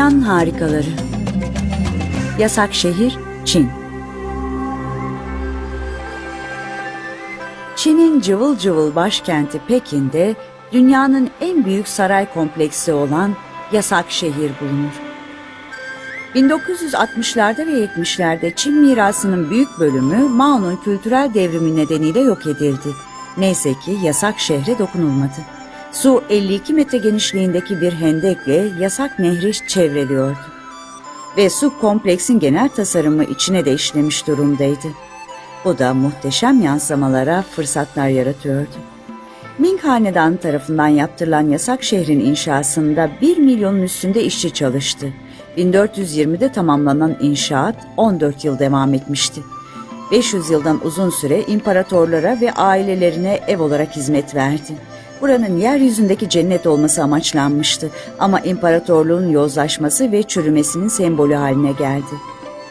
Dünyanın harikaları. Yasak şehir Çin. Çin'in cıvıl cıvıl başkenti Pekin'de dünyanın en büyük saray kompleksi olan Yasak Şehir bulunur. 1960'larda ve 70'lerde Çin mirasının büyük bölümü Mao'nun kültürel devrimi nedeniyle yok edildi. Neyse ki yasak şehre dokunulmadı. Su 52 metre genişliğindeki bir hendekle yasak nehri çevreliyordu. Ve su kompleksin genel tasarımı içine de işlemiş durumdaydı. Bu da muhteşem yansımalara fırsatlar yaratıyordu. Ming Hanedanı tarafından yaptırılan yasak şehrin inşasında 1 milyonun üstünde işçi çalıştı. 1420'de tamamlanan inşaat 14 yıl devam etmişti. 500 yıldan uzun süre imparatorlara ve ailelerine ev olarak hizmet verdi. Buranın yeryüzündeki cennet olması amaçlanmıştı ama imparatorluğun yozlaşması ve çürümesinin sembolü haline geldi.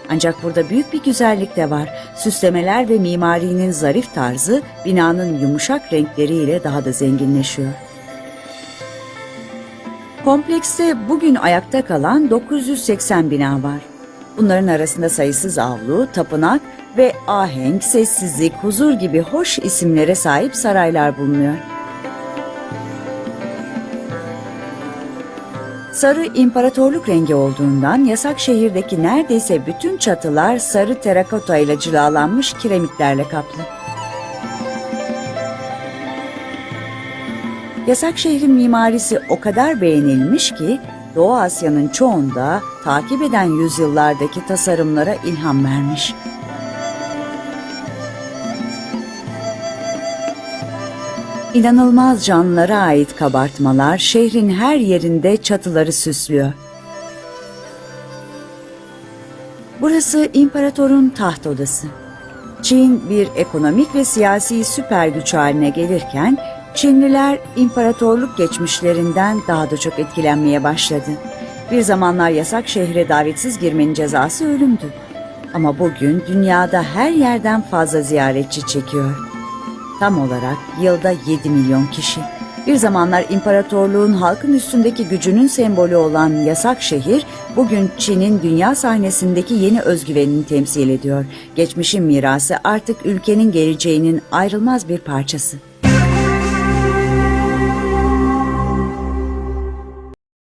Ancak burada büyük bir güzellik de var. Süslemeler ve mimarinin zarif tarzı binanın yumuşak renkleriyle daha da zenginleşiyor. Komplekste bugün ayakta kalan 980 bina var. Bunların arasında sayısız avlu, tapınak ve ahenk, sessizlik, huzur gibi hoş isimlere sahip saraylar bulunuyor. Sarı imparatorluk rengi olduğundan yasak şehirdeki neredeyse bütün çatılar sarı terakota ile cilalanmış kiremitlerle kaplı. Yasak şehrin mimarisi o kadar beğenilmiş ki Doğu Asya'nın çoğunda takip eden yüzyıllardaki tasarımlara ilham vermiş. İnanılmaz canlılara ait kabartmalar şehrin her yerinde çatıları süslüyor. Burası imparatorun taht odası. Çin bir ekonomik ve siyasi süper güç haline gelirken Çinliler imparatorluk geçmişlerinden daha da çok etkilenmeye başladı. Bir zamanlar yasak şehre davetsiz girmenin cezası ölümdü. Ama bugün dünyada her yerden fazla ziyaretçi çekiyor. Tam olarak yılda 7 milyon kişi. Bir zamanlar imparatorluğun halkın üstündeki gücünün sembolü olan yasak şehir, bugün Çin'in dünya sahnesindeki yeni özgüvenini temsil ediyor. Geçmişin mirası artık ülkenin geleceğinin ayrılmaz bir parçası.